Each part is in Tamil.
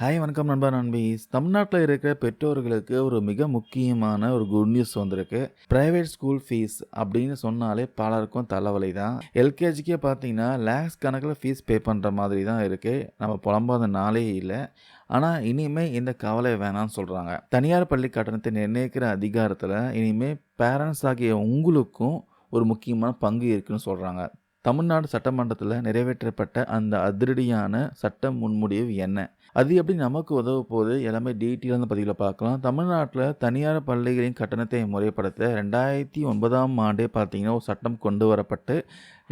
ஹாய் வணக்கம் நண்பா நண்பீஸ் தமிழ்நாட்டில் இருக்கிற பெற்றோர்களுக்கு ஒரு மிக முக்கியமான ஒரு குட் நியூஸ் வந்திருக்கு. ப்ரைவேட் ஸ்கூல் ஃபீஸ் அப்படின்னு சொன்னாலே பலருக்கும் தலைவலி தான். எல்கேஜிக்கே பார்த்தீங்கன்னா லேக்ஸ் கணக்கில் ஃபீஸ் பே பண்ணுற மாதிரி தான் இருக்குது நம்ம புலம்பாத நாளே இல்லை. ஆனால் இனிமேல் இந்த கவலை வேணாம்னு சொல்கிறாங்க தனியார் பள்ளி கட்டணத்தை நிர்ணயிக்கிற அதிகாரத்தில் இனிமேல் பேரண்ட்ஸ் ஆகிய உங்களுக்கும் ஒரு முக்கியமான பங்கு இருக்குன்னு சொல்கிறாங்க தமிழ்நாடு சட்டமன்றத்தில் நிறைவேற்றப்பட்ட அந்த அதிரடியான சட்ட முன்முடிவு என்ன? அது எப்படி நமக்கு உதவ போகுது? எல்லாமே டீட்டெயிலான பதிவில் பார்க்கலாம். தமிழ்நாட்டில் தனியார் பள்ளிகளின் கட்டணத்தை முறைப்படுத்த ரெண்டாயிரத்தி ஒன்பதாம் ஆண்டே பார்த்தீங்கன்னா ஒரு சட்டம் கொண்டு வரப்பட்டு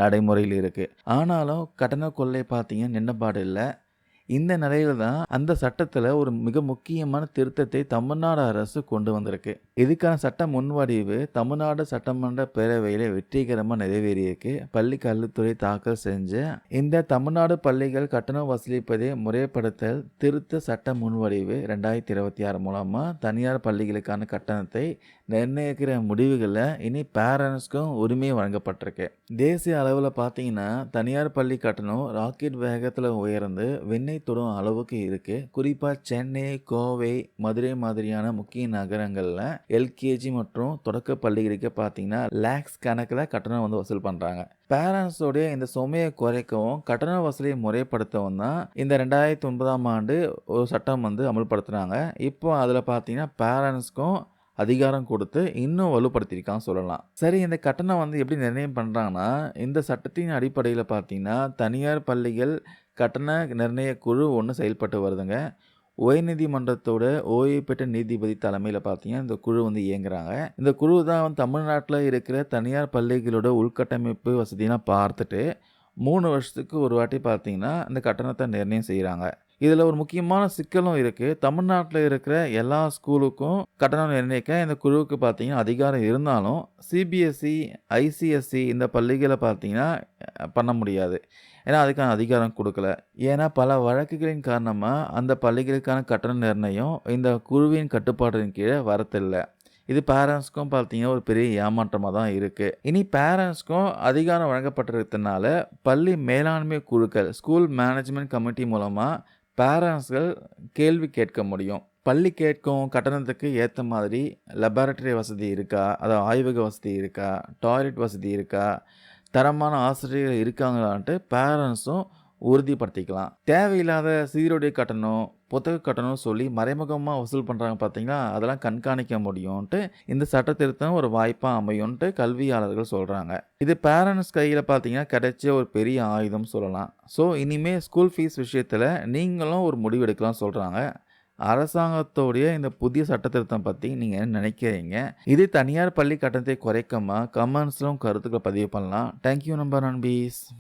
நடைமுறையில் இருக்குது ஆனாலும் கட்டண கொள்ளை பார்த்தீங்கன்னா நின்னபாடு இல்லை. இந்த நிலையில தான் அந்த சட்டத்தில் ஒரு மிக முக்கியமான திருத்தத்தை தமிழ்நாடு அரசு கொண்டு வந்திருக்கு. இதுக்கான சட்ட முன்வடிவு தமிழ்நாடு சட்டமன்ற பேரவையில் வெற்றிகரமாக நிறைவேறியிருக்கு. பள்ளி கல்வித்துறை தாக்கல் செஞ்ச இந்த தமிழ்நாடு பள்ளிகள் கட்டணம் வசூலிப்பதை முறைப்படுத்தல் திருத்த சட்ட முன்வடிவு ரெண்டாயிரத்தி இருபத்தி ஆறு மூலமாக தனியார் பள்ளிகளுக்கான கட்டணத்தை நிர்ணயிக்கிற முடிவுகளில் இனி பேரண்ட்ஸ்க்கும் உரிமை வழங்கப்பட்டிருக்கு. தேசிய அளவில் பார்த்தீங்கன்னா தனியார் பள்ளி கட்டணம் ராக்கெட் வேகத்தில் உயர்ந்து விண்ணை தொடும் அளவுக்கு இருக்குது குறிப்பாக சென்னை கோவை மதுரை மாதிரியான முக்கிய நகரங்களில் எல்கேஜி மற்றும் தொடக்க பள்ளிகளுக்கு பார்த்தீங்கன்னா லேக்ஸ் கணக்கில் கட்டணம் வந்து வசூல் பண்ணுறாங்க பேரண்ட்ஸோடைய இந்த சுமையை குறைக்கவும் கட்டண வசூலியை முறைப்படுத்தவும் தான் இந்த ரெண்டாயிரத்தி ஒன்பதாம் ஆண்டு ஒரு சட்டம் வந்து அமல்படுத்துனாங்க இப்போ அதில் பார்த்தீங்கன்னா பேரண்ட்ஸ்க்கும் அதிகாரம் கொடுத்து இன்னும் வலுப்படுத்தியிருக்கான்னு சொல்லலாம். சரி இந்த கட்டணம் வந்து எப்படி நிர்ணயம் பண்ணுறாங்கன்னா இந்த சட்டத்தின் அடிப்படையில் பார்த்தீங்கன்னா தனியார் பள்ளிகள் கட்டண நிர்ணய குழு ஒன்று செயல்பட்டு வருதுங்க. உயர்நீதிமன்றத்தோட ஓய்வு பெற்ற நீதிபதி தலைமையில் பார்த்தீங்கன்னா இந்த குழு வந்து இயங்குறாங்க. இந்த குழு தான் வந்து தமிழ்நாட்டில் இருக்கிற தனியார் பள்ளிகளோட உள்கட்டமைப்பு வசதியெலாம் பார்த்துட்டு மூணு வருஷத்துக்கு ஒரு வாட்டி பார்த்தீங்கன்னா இந்த கட்டணத்தை நிர்ணயம் செய்கிறாங்க இதில் ஒரு முக்கியமான சிக்கலும் இருக்குது தமிழ்நாட்டில் இருக்கிற எல்லா ஸ்கூலுக்கும் கட்டணம் நிர்ணயிக்க இந்த குழுவுக்கு பார்த்தீங்கன்னா அதிகாரம் இருந்தாலும் சிபிஎஸ்சி ஐசிஎஸ்சி இந்த பள்ளிகளை பார்த்தீங்கன்னா பண்ண முடியாது. ஏன்னா அதுக்கான அதிகாரம் கொடுக்கல. ஏன்னா பல வழக்குகளின் காரணமாக அந்த பள்ளிகளுக்கான கட்டண நிர்ணயம் இந்த குழுவின் கட்டுப்பாட்டின் கீழே வரத்தில்லை. இது பேரண்ட்ஸ்க்கும் பார்த்தீங்கன்னா ஒரு பெரிய ஏமாற்றமாக தான் இருக்குது இனி பேரண்ட்ஸ்க்கும் அதிகாரம் வழங்கப்பட்டிருக்கிறதுனால பள்ளி மேலாண்மை குழுக்கள் ஸ்கூல் மேனேஜ்மெண்ட் கமிட்டி மூலமாக பேரண்ட்ஸ்கள் கேள்வி கேட்க முடியும். பள்ளி கேட்கும் கட்டணத்துக்கு ஏற்ற மாதிரி லெபார்ட்டரி வசதி இருக்கா? அதாவது ஆய்வக வசதி இருக்கா? டாய்லெட் வசதி இருக்கா? தரமான ஆசிரியர்கள் இருக்காங்களான்ட்டு பேரண்ட்ஸும் உறுதிப்படுத்திக்கலாம். தேவையில்லாத சீருடை கட்டணம் புத்தக கட்டணம் சொல்லி மறைமுகமாக வசூல் பண்ணுறாங்க பார்த்தீங்கன்னா அதெல்லாம் கண்காணிக்க முடியும்ன்ட்டு இந்த சட்ட திருத்தம் ஒரு வாய்ப்பாக அமையும்ன்ட்டு கல்வியாளர்கள் சொல்கிறாங்க இது பேரண்ட்ஸ் கையில் பார்த்தீங்கன்னா கிடைச்ச ஒரு பெரிய ஆயுதம் சொல்லலாம். ஸோ இனிமேல் ஸ்கூல் ஃபீஸ் விஷயத்தில் நீங்களும் ஒரு முடிவெடுக்கலாம் சொல்கிறாங்க அரசாங்கத்தோடைய இந்த புதிய சட்டத்திருத்தம் பற்றி நீங்கள் என்ன நினைக்கிறீங்க? இது தனியார் பள்ளி கட்டணத்தை குறைக்கமா? கமெண்ட்ஸ்லும் கருத்துக்களை பதிவு பண்ணலாம். தேங்க்யூ நம்பர் நண்பீஸ்.